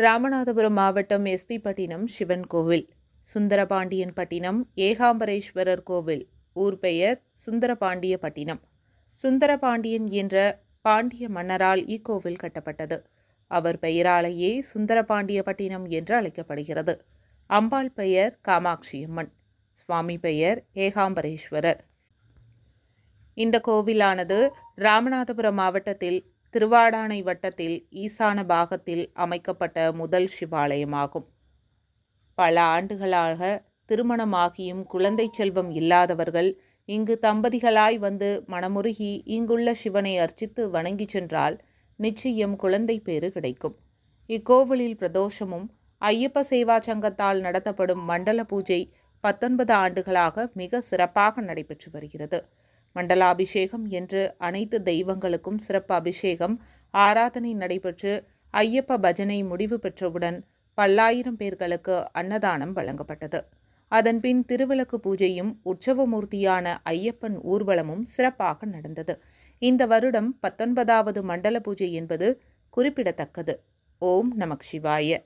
ராமநாதபுரம் மாவட்டம் எஸ்பி பட்டினம் சிவன் கோவில். சுந்தரபாண்டியன் பட்டினம் ஏகாம்பரேஸ்வரர் கோவில். ஊர் பெயர் சுந்தரபாண்டிய பட்டினம். சுந்தரபாண்டியன் என்ற பாண்டிய மன்னரால் இக்கோவில் கட்டப்பட்டது. அவர் பெயராலேயே சுந்தரபாண்டிய பட்டினம் என்று அழைக்கப்படுகிறது. அம்பாள் பெயர் காமாட்சியம்மன். சுவாமி பெயர் ஏகாம்பரேஸ்வரர். இந்த கோவிலானது ராமநாதபுரம் மாவட்டத்தில் திருவாடானை வட்டத்தில் ஈசான பாகத்தில் அமைக்கப்பட்ட முதல் சிவாலயமாகும். பல ஆண்டுகளாக திருமணமாகியும் குழந்தை செல்வம் இல்லாதவர்கள் இங்கு தம்பதிகளாய் வந்து மனமுருகி இங்குள்ள சிவனை அர்ச்சித்து வணங்கிச் சென்றால் நிச்சயம் குழந்தை பேறு கிடைக்கும். இக்கோவிலில் பிரதோஷமும் ஐயப்ப சேவா சங்கத்தால் நடத்தப்படும் மண்டல பூஜை பத்தொன்பது ஆண்டுகளாக மிக சிறப்பாக நடைபெற்று வருகிறது. மண்டலாபிஷேகம் என்று அனைத்து தெய்வங்களுக்கும் சிறப்பு அபிஷேகம் ஆராதனை நடைபெற்று ஐயப்ப பஜனை முடிவு பெற்றவுடன் பல்லாயிரம் பேர்களுக்கு அன்னதானம் வழங்கப்பட்டது. அதன்பின் திருவிளக்கு பூஜையும் உற்சவமூர்த்தியான ஐயப்பன் ஊர்வலமும் சிறப்பாக நடந்தது. இந்த வருடம் பத்தொன்பதாவது மண்டல பூஜை என்பது குறிப்பிடத்தக்கது. ஓம் நமக் சிவாய.